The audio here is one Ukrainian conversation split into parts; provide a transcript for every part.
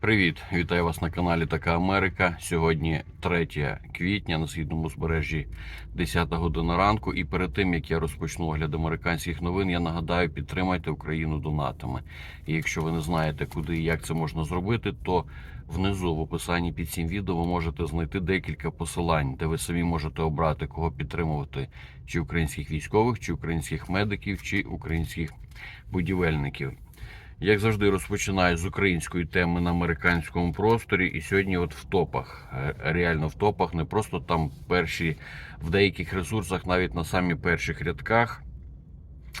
Привіт, вітаю вас на каналі Така Америка. Сьогодні 3 квітня на східному збережжі 10 година ранку. І перед тим як я розпочну огляд американських новин, я нагадаю, підтримайте Україну донатами. І якщо ви не знаєте, куди і як це можна зробити, то внизу в описанні під цим відео ви можете знайти декілька посилань, де ви самі можете обрати кого підтримувати: чи українських військових, чи українських медиків, чи українських будівельників. Як завжди, розпочинаю з української теми на американському просторі. І сьогодні, от в топах, е, реально в топах, не просто там перші в деяких ресурсах, навіть на самі перших рядках,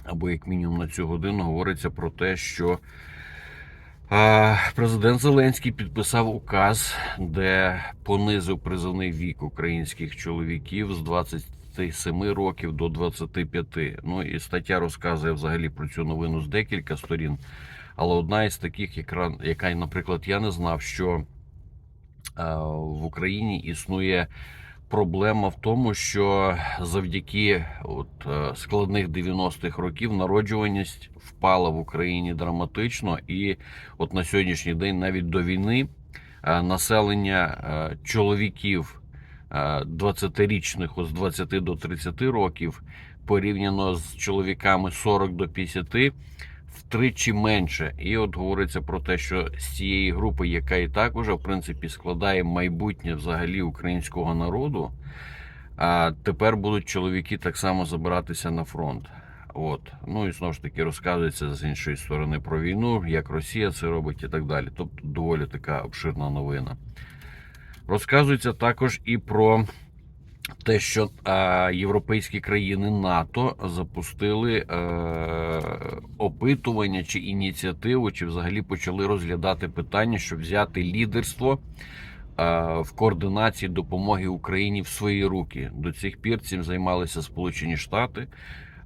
або як мінімум на цю годину говориться про те, що президент Зеленський підписав указ, де понизив призовний вік українських чоловіків з 27 років до 25. Ну і стаття розказує взагалі про цю новину з декілька сторін. Але одна із таких, яка, наприклад, я не знав, що е, в Україні існує проблема в тому, що завдяки от, е, складних 90-х років народжуваність впала в Україні драматично, і от на сьогоднішній день, навіть до війни, е, населення чоловіків е, 20-річних з 20 до 30 років порівняно з чоловіками 40 до 50 втричі менше. І от говориться про те, що з цієї групи, яка і так уже в принципі складає майбутнє взагалі українського народу, а тепер будуть чоловіки так само забиратися на фронт. От, ну і знову ж таки розказується з іншої сторони про війну, як Росія це робить і так далі. Тобто доволі така обширна новина. Розказується також і про те, що е, європейські країни НАТО запустили е, опитування чи ініціативу, чи взагалі почали розглядати питання, щоб взяти лідерство е, в координації допомоги Україні в свої руки. До цих пір цим займалися Сполучені Штати.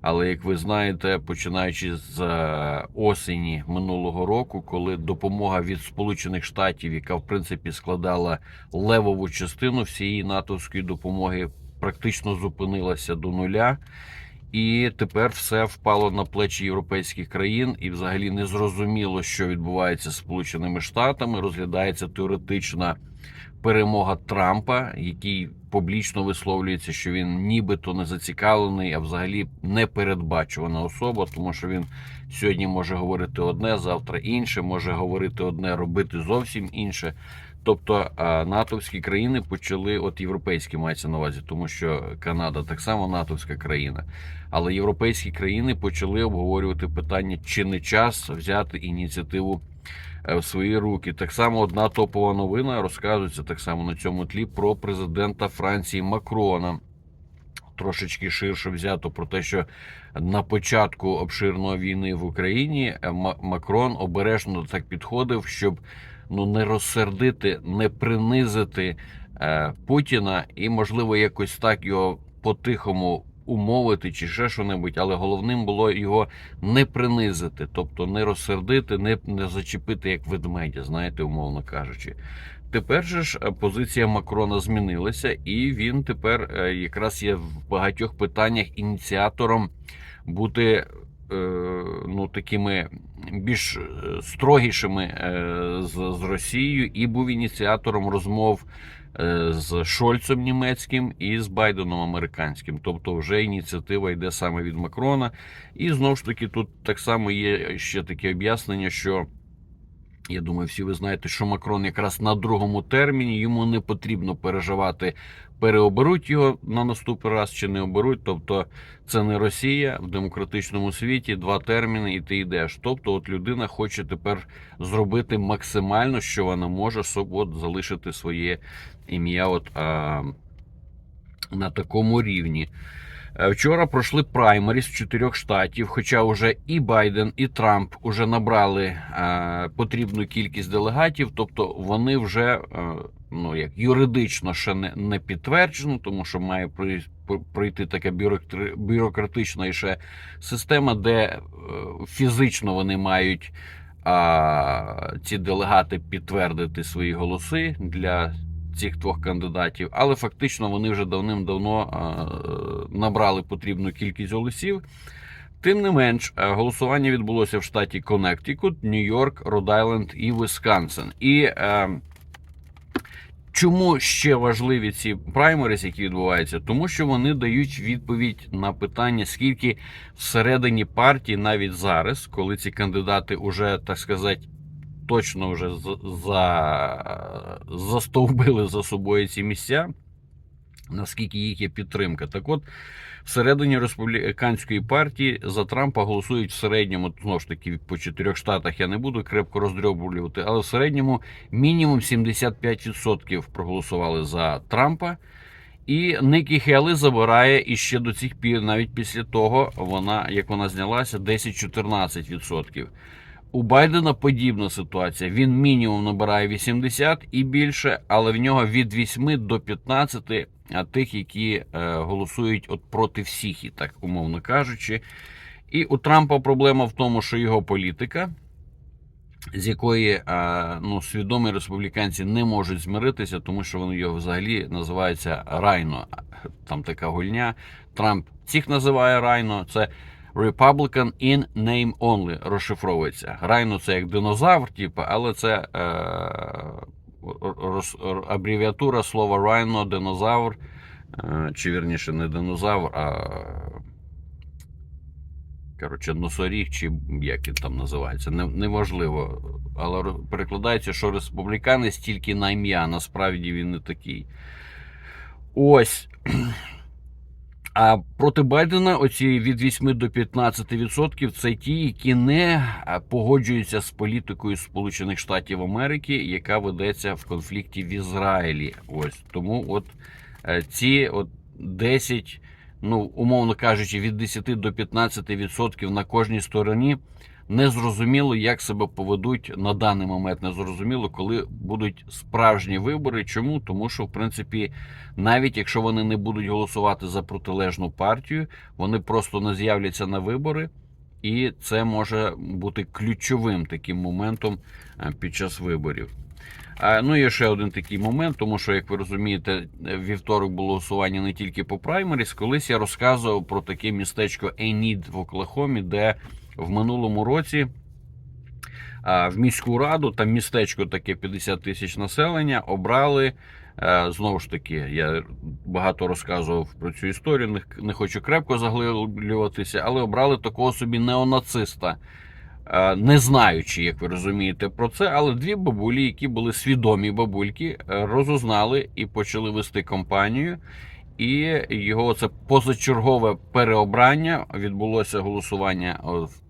Але як ви знаєте, починаючи з е, осені минулого року, коли допомога від Сполучених Штатів, яка в принципі складала левову частину всієї натовської допомоги, практично зупинилася до нуля. І тепер все впало на плечі європейських країн, і взагалі не зрозуміло, що відбувається з Сполученими Штатами. Розглядається теоретична перемога Трампа, який публічно висловлюється, що він нібито не зацікавлений, а взагалі непередбачувана особа, тому що він сьогодні може говорити одне, завтра інше, може говорити одне, робити зовсім інше. Тобто натовські країни почали, от європейські мається на увазі, тому що Канада так само натовська країна. Але європейські країни почали обговорювати питання, чи не час взяти ініціативу в свої руки. Так само одна топова новина розказується так само на цьому тлі про президента Франції Макрона. Трошечки ширше взято про те, що на початку обширної війни в Україні е, Макрон обережно так підходив, щоб ну не розсердити, не принизити е, Путіна і, можливо, якось так його по-тихому умовити чи ще що-небудь, але головним було його не принизити, тобто не розсердити, не, не зачепити як ведмедя, знаєте, умовно кажучи. Тепер же ж е, позиція Макрона змінилася, і він тепер е, якраз є в багатьох питаннях ініціатором бути е, ну, такими більш строгішими з, Росією, і був ініціатором розмов з Шольцем німецьким і з Байденом американським. Тобто, вже ініціатива йде саме від Макрона. І знову ж таки, тут так само є ще таке об'яснення, що. Я думаю, всі ви знаєте, що Макрон якраз на другому терміні йому не потрібно переживати, переоберуть його на наступний раз чи не оберуть. Тобто, це не Росія в демократичному світі, два терміни, і ти йдеш. Тобто, от людина хоче тепер зробити максимально, що вона може, щоб от залишити своє ім'я, от а, на такому рівні. Е, Вчора пройшли праймеріс чотирьох штатів, хоча вже і Байден, і Трамп вже набрали е, потрібну кількість делегатів, тобто вони вже е, ну як юридично ще не, не підтверджено, тому що має прой- пройти така бюрокра- бюрократична ще система, де е, фізично вони мають а, ці делегати підтвердити свої голоси для цих двох кандидатів, але фактично вони вже давним-давно а, набрали потрібну кількість голосів. Тим не менш, е, голосування відбулося в штаті Коннектикут, Нью-Йорк, Род-Айленд і Висконсин. І е, чому ще важливі ці праймерис, які відбуваються? Тому що вони дають відповідь на питання, скільки всередині партії, навіть зараз, коли ці кандидати уже, так сказати, точно вже за, за, застовбили за собою ці місця, наскільки їх є підтримка. Так от, всередині республіканської партії за Трампа голосують в середньому, знову ж таки, по чотирьох штатах я не буду крепко роздрьоблювати, але в середньому мінімум 75% проголосували за Трампа. І Нікі Хелли забирає і ще до цих пір, навіть після того, вона, як вона знялася, 10-14%. У Байдена подібна ситуація. Він мінімум набирає 80 і більше, але в нього від 8 до 15 тих, які е, голосують от проти всіх, і так умовно кажучи. І у Трампа проблема в тому, що його політика, з якої е, ну, свідомі республіканці не можуть змиритися, тому що вони його взагалі називаються райно. Там така гульня. Трамп цих називає райно. Це Republican in name only розшифровується. Райно це як динозавр, типу, але це е, роз- абревіатура слова райно, динозавр, е, чи вірніше не динозавр, а коротше, носоріг, чи як він там називається, не, неважливо. Але перекладається, що республіканець тільки на ім'я, насправді він не такий. Ось. А проти Байдена оці від 8 до 15% це ті, які не погоджуються з політикою Сполучених Штатів Америки, яка ведеться в конфлікті в Ізраїлі. Ось тому, от е, ці от 10, ну умовно кажучи, від 10 до 15% на кожній стороні. Не зрозуміло, як себе поведуть на даний момент. Не зрозуміло, коли будуть справжні вибори. Чому? Тому що, в принципі, навіть якщо вони не будуть голосувати за протилежну партію, вони просто не з'являться на вибори, і це може бути ключовим таким моментом е, під час виборів. Ну і ще один такий момент, тому що, як ви розумієте, вівторок було голосування не тільки по праймеріс. Колись я розказував про таке містечко Енід в Оклахомі, де в минулому році в міську раду, там містечко таке 50 тисяч населення, обрали. е, Знову ж таки, я багато розказував про цю історію, не, хочу крепко заглиблюватися, але обрали такого собі неонациста, е, не знаючи, як ви розумієте, про це. Але дві бабулі, які були свідомі бабульки, е, розузнали і почали вести кампанію. І його це позачергове переобрання відбулося голосування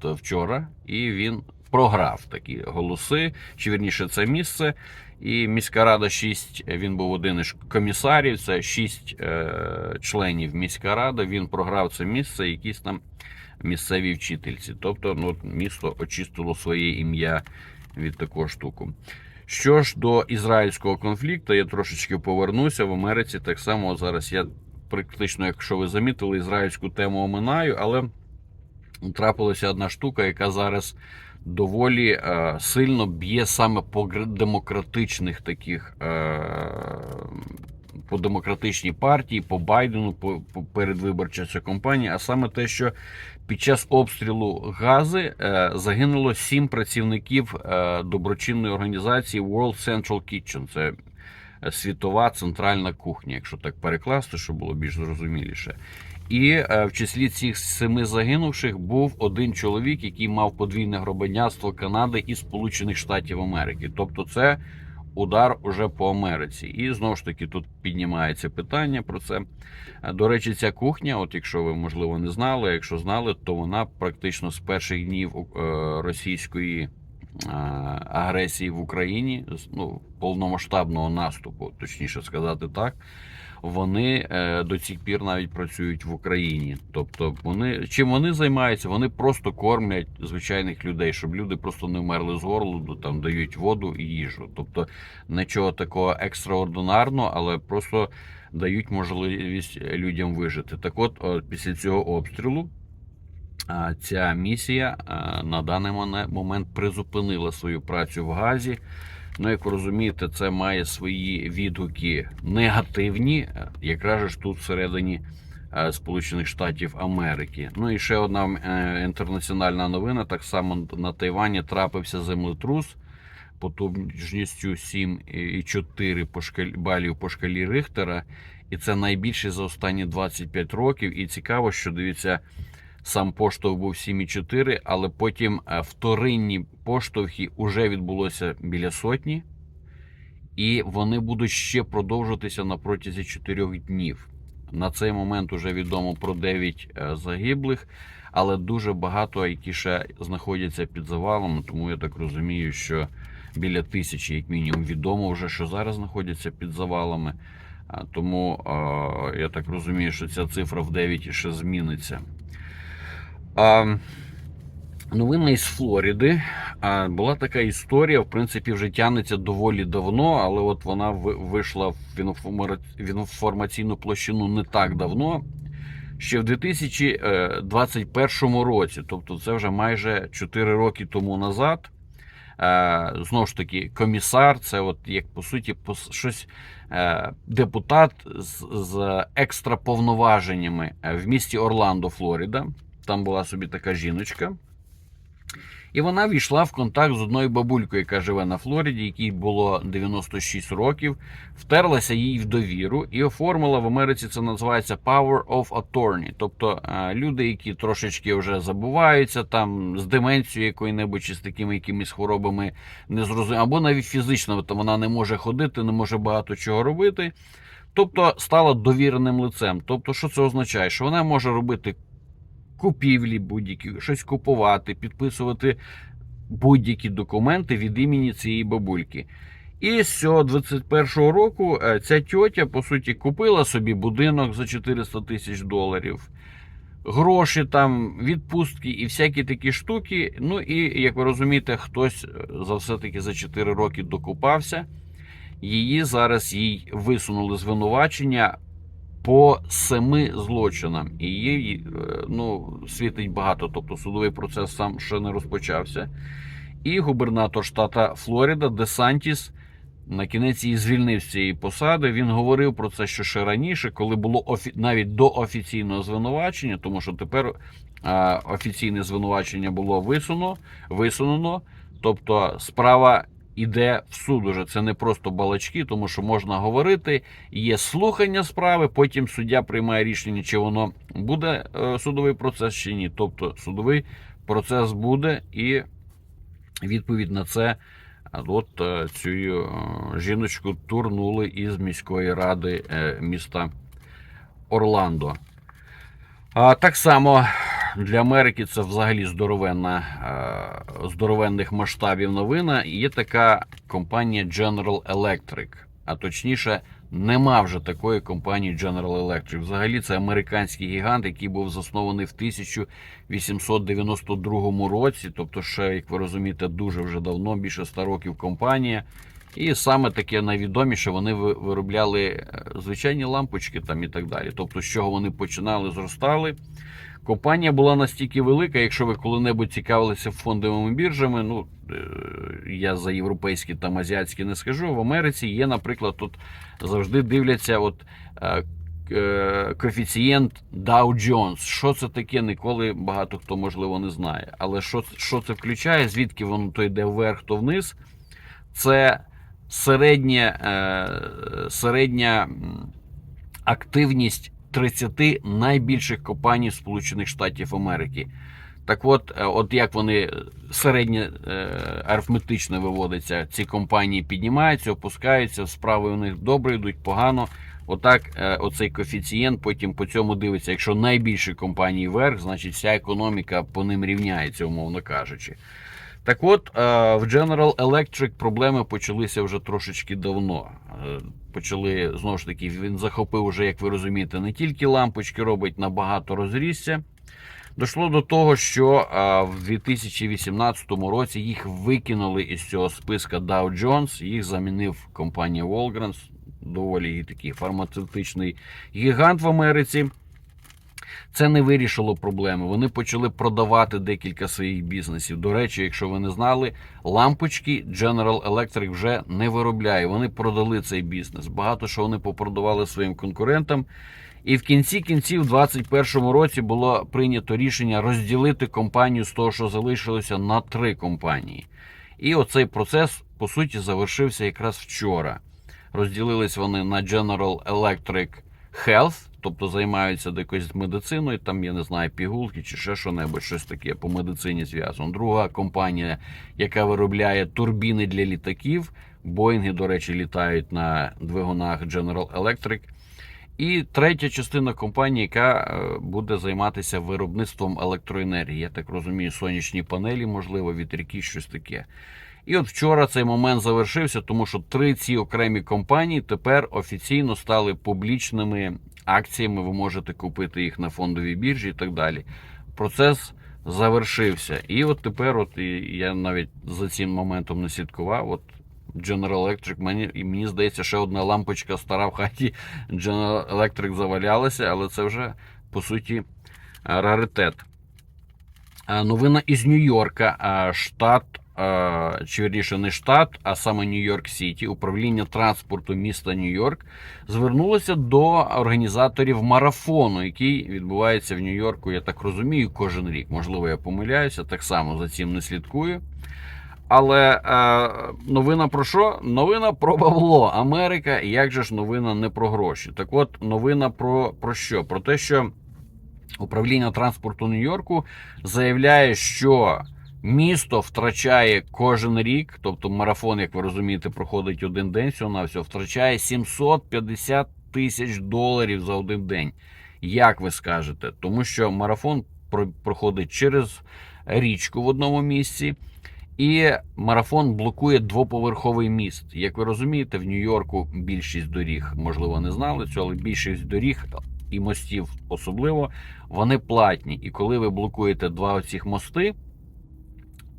вчора, і він програв такі голоси, чи вірніше це місце. І міська рада 6, він був один із комісарів, це 6 е, членів міська рада. Він програв це місце, якісь там місцеві вчительці. Тобто, ну, місто очистило своє ім'я від такого штуку. Що ж до ізраїльського конфлікту, я трошечки повернуся в Америці. Так само зараз я практично, якщо ви замітили, ізраїльську тему оминаю, але трапилася одна штука, яка зараз доволі е, сильно б'є саме по демократичних таких. Е, по демократичній партії, по Байдену, по, по передвиборча ця кампанія, а саме те, що під час обстрілу Гази е, загинуло сім працівників е, доброчинної організації World Central Kitchen. Це світова центральна кухня, якщо так перекласти, щоб було більш зрозуміліше. І е, в числі цих семи загинувших був один чоловік, який мав подвійне громадянство Канади і Сполучених Штатів Америки. Тобто, це удар уже по Америці. І знову ж таки тут піднімається питання про це. Е, До речі, ця кухня, от якщо ви можливо не знали, якщо знали, то вона практично з перших днів е, російської агресії в Україні, ну, повномасштабного наступу, точніше сказати так. Вони е, до цих пір навіть працюють в Україні. Тобто, вони чим вони займаються? Вони просто кормлять звичайних людей, щоб люди просто не вмерли з голоду, там дають воду і їжу. Тобто нічого такого екстраординарного, але просто дають можливість людям вижити. Так от, після цього обстрілу. Ця місія на даний момент призупинила свою працю в Газі. Ну, як ви розумієте, це має свої відгуки негативні. Якраз ж тут всередині е, Сполучених Штатів Америки. Ну і ще одна е, інтернаціональна новина. Так само на Тайвані трапився землетрус потужністю 7,4 по шкалі, балів по шкалі Рихтера. І це найбільше за останні 25 років. І цікаво, що дивіться, сам поштовх був 7,4, але потім е, вторинні поштовхи вже відбулося біля сотні, і вони будуть ще продовжуватися на протязі 4 днів. На цей момент вже відомо про 9 е, загиблих, але дуже багато, які ще знаходяться під завалами. Тому я так розумію, що біля тисячі, як мінімум, відомо вже, що зараз знаходяться під завалами. Тому я так розумію, що ця цифра в 9 ще зміниться. А, новина із Флориди. А, була така історія, в принципі, вже тягнеться доволі давно, але от вона вийшла в інформаційну площину не так давно. Ще в 2021 році, тобто це вже майже 4 роки тому назад. Е, Знову ж таки, комісар, це от як по суті щось е, депутат з, з екстра повноваженнями е, в місті Орландо, Флорида. Там була собі така жіночка. І вона війшла в контакт з одною бабулькою, яка живе на Флориді, якій було 96 років, втерлася їй в довіру і оформила в Америці. Це називається Power of Attorney. Тобто е, люди, які трошечки вже забуваються, там з деменцією якою-небудь чи з такими якимись хворобами не зрозуміло, або навіть фізично то вона не може ходити, не може багато чого робити. Тобто стала довіреним лицем. Тобто, що це означає? Що вона може робити купівлі будь-які, щось купувати, підписувати будь-які документи від імені цієї бабульки. І з цього 21-го року е, ця тьотя, по суті, купила собі будинок за 400 тисяч доларів. Гроші там, відпустки і всякі такі штуки. Ну і як ви розумієте, хтось е, за все-таки за 4 роки докупався. Її зараз їй висунули звинувачення по семи злочинам. І їй е, ну, світить багато, тобто судовий процес сам ще не розпочався. І губернатор штата Флорида Десантіс на кінець її звільнив з цієї посади. Він говорив про це ще ще раніше, коли було офі... навіть до офіційного звинувачення, тому що тепер а, офіційне звинувачення було висуно, висунено. Тобто справа іде в суд уже. Це не просто балачки, тому що можна говорити, є слухання справи, потім суддя приймає рішення, чи воно буде е, судовий процес чи ні. Тобто судовий процес буде, і відповідь на це. От е, цю е, жіночку турнули із міської ради міста Орландо. Так само для Америки це взагалі здоровенна, е, здоровенних масштабів новина. Є така компанія General Electric. А точніше, нема вже такої компанії General Electric. Взагалі, це американський гігант, який був заснований в 1892 році. Тобто, ще, як ви розумієте, дуже вже давно, більше 100 років компанія. І саме таке найвідоміше, вони виробляли е, звичайні лампочки там і так далі. Тобто, з чого вони починали, зростали. Компанія була настільки велика, якщо ви коли-небудь цікавилися фондовими біржами, ну е, я за європейські там азіатські не скажу. В Америці є, наприклад, тут завжди дивляться от е, е, коефіцієнт Dow Jones. Що це таке? Ніколи багато хто можливо не знає. Але що, що це включає? Звідки воно то йде вверх, то вниз? Це середня, середня активність 30 найбільших компаній Сполучених Штатів Америки. Так от, е, от як вони середньо е, арифметично виводяться, ці компанії піднімаються, опускаються, справи у них добре йдуть, погано. Отак, е, оцей коефіцієнт потім по цьому дивиться. Якщо найбільші компанії вверх, значить вся економіка по ним рівняється, умовно кажучи. Так от, е, в General Electric проблеми почалися вже трошечки давно. Е, Почали знову ж таки, він захопив вже, як ви розумієте, не тільки лампочки робить, набагато розрісся. Дошло до того, що в 2018 році їх викинули із цього списка Dow Jones, їх замінив компанія Walgreens, доволі такий фармацевтичний гігант в Америці. Це не вирішило проблеми. Вони почали продавати декілька своїх бізнесів. До речі, якщо ви не знали, лампочки General Electric вже не виробляє. Вони продали цей бізнес. Багато що вони попродавали своїм конкурентам. І в кінці кінців, у 2021 році, було прийнято рішення розділити компанію з того, що залишилося, на три компанії. І оцей процес, по суті, завершився якраз вчора. Розділились вони на General Electric Health, тобто займаються якоюсь медициною, там, я не знаю, пігулки чи ще що-небудь, щось таке по медицині зв'язано. Друга компанія, яка виробляє турбіни для літаків. Боїнги, до речі, літають на двигунах General Electric. І третя частина компанії, яка е, буде займатися виробництвом електроенергії. Я так розумію, сонячні панелі, можливо, вітряки, щось таке. І от вчора цей момент завершився, тому що три ці окремі компанії тепер офіційно стали публічними акціями. Ви можете купити їх на фондовій біржі і так далі. Процес завершився. І от тепер, от я навіть за цим моментом не слідкував. От General Electric, мені, і мені здається, ще одна лампочка стара в хаті General Electric завалялася, але це вже по суті раритет. Новина із Нью-Йорка. Штат, чи вірніше не штат, а саме Нью-Йорк Сіті, управління транспорту міста Нью-Йорк звернулося до організаторів марафону, який відбувається в Нью-Йорку, я так розумію, кожен рік. Можливо, я помиляюся, так само за цим не слідкую. Але е, новина про що? Новина про бабло. Америка. Як же ж новина не про гроші? Так от, новина про, про що? Про те, що управління транспорту Нью-Йорку заявляє, що місто втрачає кожен рік, тобто марафон, як ви розумієте, проходить один день, всього на все, втрачає 750 тисяч доларів за один день. Як ви скажете? Тому що марафон проходить через річку в одному місці. І марафон блокує двоповерховий міст. Як ви розумієте, в Нью-Йорку більшість доріг, можливо, не знали цього, але більшість доріг і мостів особливо, вони платні. І коли ви блокуєте два оцих мости,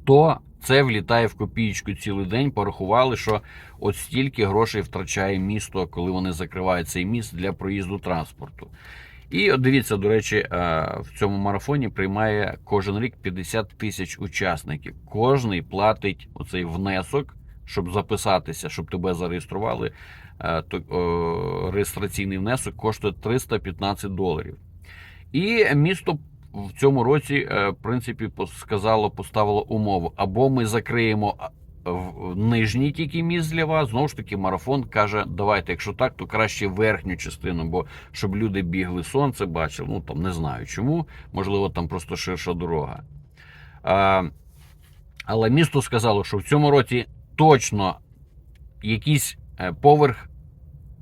то це влітає в копієчку цілий день. Порахували, що от стільки грошей втрачає місто, коли вони закривають цей міст для проїзду транспорту. І от дивіться, до речі, е, в цьому марафоні приймає кожен рік 50 тисяч учасників. Кожний платить оцей внесок, щоб записатися, щоб тебе зареєстрували. Е, то, реєстраційний внесок коштує 315 доларів. І місто в цьому році, е, в принципі, сказало, поставило умову: або ми закриємо нижній тільки міст для вас. Знову ж таки, марафон каже: давайте, якщо так, то краще верхню частину, бо щоб люди бігли сонце, бачили. Ну там не знаю чому. Можливо, там просто ширша дорога. А, але місто сказало, що в цьому році точно якийсь е, поверх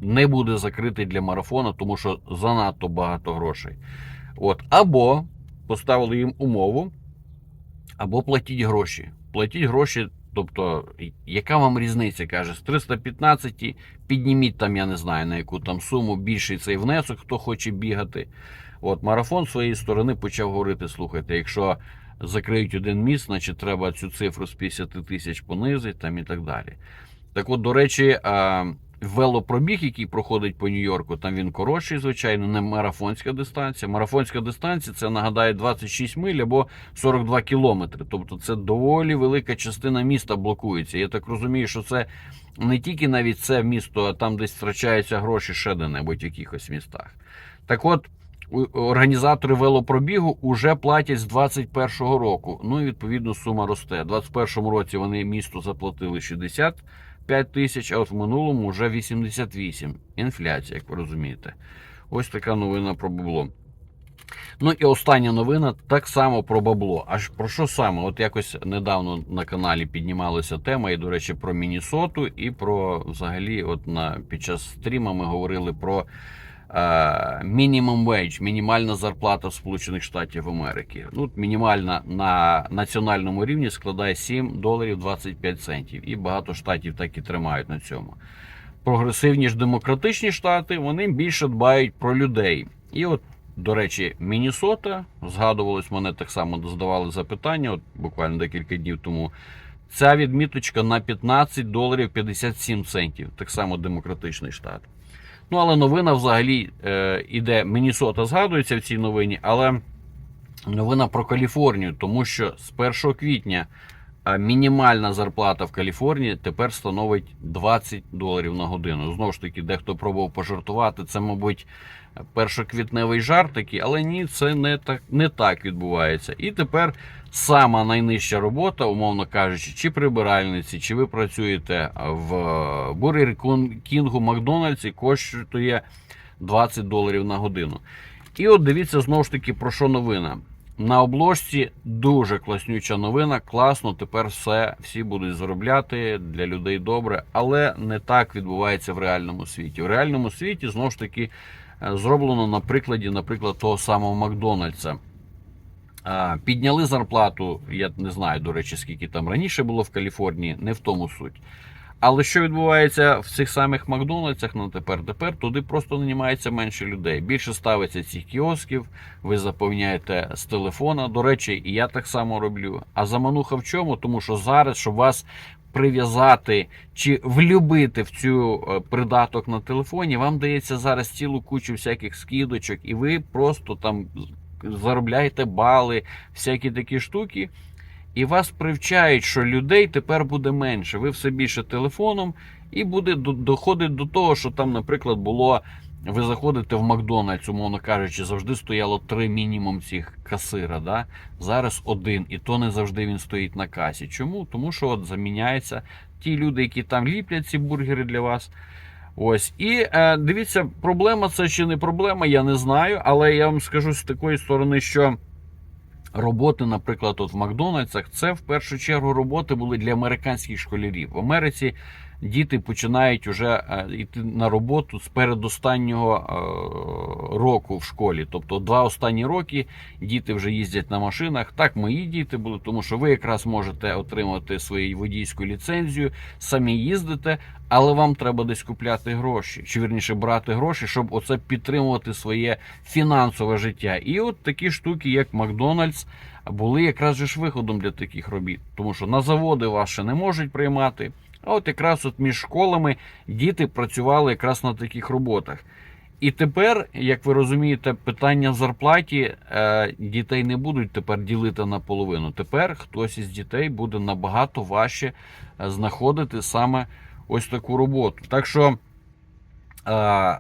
не буде закритий для марафону, тому що занадто багато грошей. От, або поставили їм умову, або платіть гроші. Платіть гроші, тобто, яка вам різниця? каже, з 315 підніміть там, я не знаю, на яку там суму більший цей внесок, хто хоче бігати. От марафон з своєї сторони почав говорити: слухайте, якщо закриють один міст, значить треба цю цифру з 50 тисяч понизити там і так далі. Так от, до речі, велопробіг, який проходить по Нью-Йорку, там він коротший, звичайно, не марафонська дистанція. Марафонська дистанція це нагадаю 26 миль або 42 кілометри. Тобто це доволі велика частина міста блокується. Я так розумію, що це не тільки навіть це місто, а там десь втрачаються гроші ще де-небудь в якихось містах. Так от. Організатори велопробігу вже платять з 21-го року. Ну і відповідно сума росте. У 21-му році вони місту заплатили 65 тисяч, а от в минулому вже 88. Інфляція, як ви розумієте. Ось така новина про бабло. Ну і остання новина так само про бабло. Аж про що саме? От якось недавно на каналі піднімалася тема, і, до речі, про Мінісоту, і про взагалі, от на під час стріма ми говорили про мінімум wage, мінімальна зарплата в Сполучених Штатів Америки. Ну, мінімальна на національному рівні складає 7 доларів 25 центів. І багато штатів так і тримають на цьому. Прогресивні ж демократичні штати вони більше дбають про людей. І от, до речі, Мінісота згадувалось, мене так само здавали запитання, от буквально декілька днів тому. Ця відміточка на 15 доларів 57 центів. Так само демократичний штат. Ну, але новина взагалі е, іде. Мінісота згадується в цій новині, але новина про Каліфорнію, тому що з 1 квітня мінімальна зарплата в Каліфорнії тепер становить 20 доларів на годину. Знову ж таки, дехто пробував пожартувати. Це, мабуть, першоквітневий жарт такий, але ні, це не так, не так відбувається. І тепер сама найнижча робота, умовно кажучи, чи прибиральниці, чи ви працюєте в Бургер Кінгу, Макдональдсі, коштує 20 доларів на годину. І от дивіться знову ж таки про що новина. На обложці дуже класнюча новина. Класно, тепер все всі будуть заробляти для людей добре, але не так відбувається в реальному світі. В реальному світі знову ж таки зроблено на прикладі, наприклад, того самого Макдональдса. Підняли зарплату. Я не знаю, до речі, скільки там раніше було в Каліфорнії, не в тому суть. Але що відбувається в цих самих Макдональдсах на тепер? Тепер туди просто нанімається менше людей. Більше ставиться цих кіосків, ви заповняєте з телефона. До речі, і я так само роблю. А замануха в чому? Тому що зараз, щоб вас прив'язати чи влюбити в цю е, придаток на телефоні, вам дається зараз цілу кучу всяких скидочок, і ви просто там заробляєте бали, всякі такі штуки. І вас привчають, що людей тепер буде менше. Ви все більше телефоном, і буде доходить до того, що там, наприклад, було. Ви заходите в Макдональдс, умовно кажучи, завжди стояло три мінімум цих касира. Да? Зараз один, і то не завжди він стоїть на касі. Чому? Тому що от заміняються ті люди, які там ліплять ці бургери для вас. Ось. І е, дивіться, проблема це чи не проблема, я не знаю. Але я вам скажу з такої сторони, що роботи, наприклад, от в Макдональдсах, це в першу чергу роботи були для американських школярів. В Америці діти починають вже е, йти на роботу з передостаннього е, року в школі. Тобто два останні роки діти вже їздять на машинах. Так, мої діти були, тому що ви якраз можете отримати свою водійську ліцензію, самі їздите, але вам треба десь купляти гроші, чи вірніше брати гроші, щоб оце підтримувати своє фінансове життя. І от такі штуки, як Макдональдс, були якраз же ж виходом для таких робіт, тому що на заводи вас не можуть приймати. От якраз от між школами діти працювали якраз на таких роботах. І тепер, як ви розумієте, питання в зарплаті е, дітей не будуть тепер ділити на половину. Тепер хтось із дітей буде набагато важче е, знаходити саме ось таку роботу. Так що е,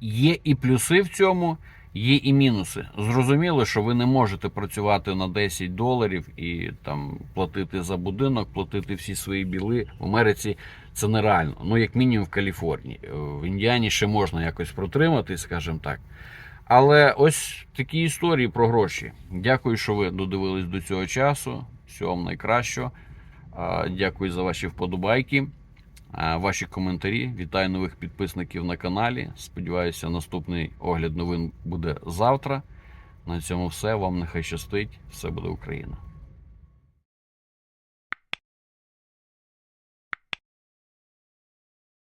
є і плюси в цьому, є і мінуси. Зрозуміло, що ви не можете працювати на 10 доларів і там платити за будинок, платити всі свої біли. В Америці це нереально. Ну, як мінімум в Каліфорнії. Е, В Індіані ще можна якось протримати, скажімо так. Але ось такі історії про гроші. Дякую, що ви додивились до цього часу. Всього вам найкращого. Дякую за ваші вподобайки, ваші коментарі. Вітаю нових підписників на каналі. Сподіваюся, наступний огляд новин буде завтра. На цьому все. Вам нехай щастить. Все буде Україна.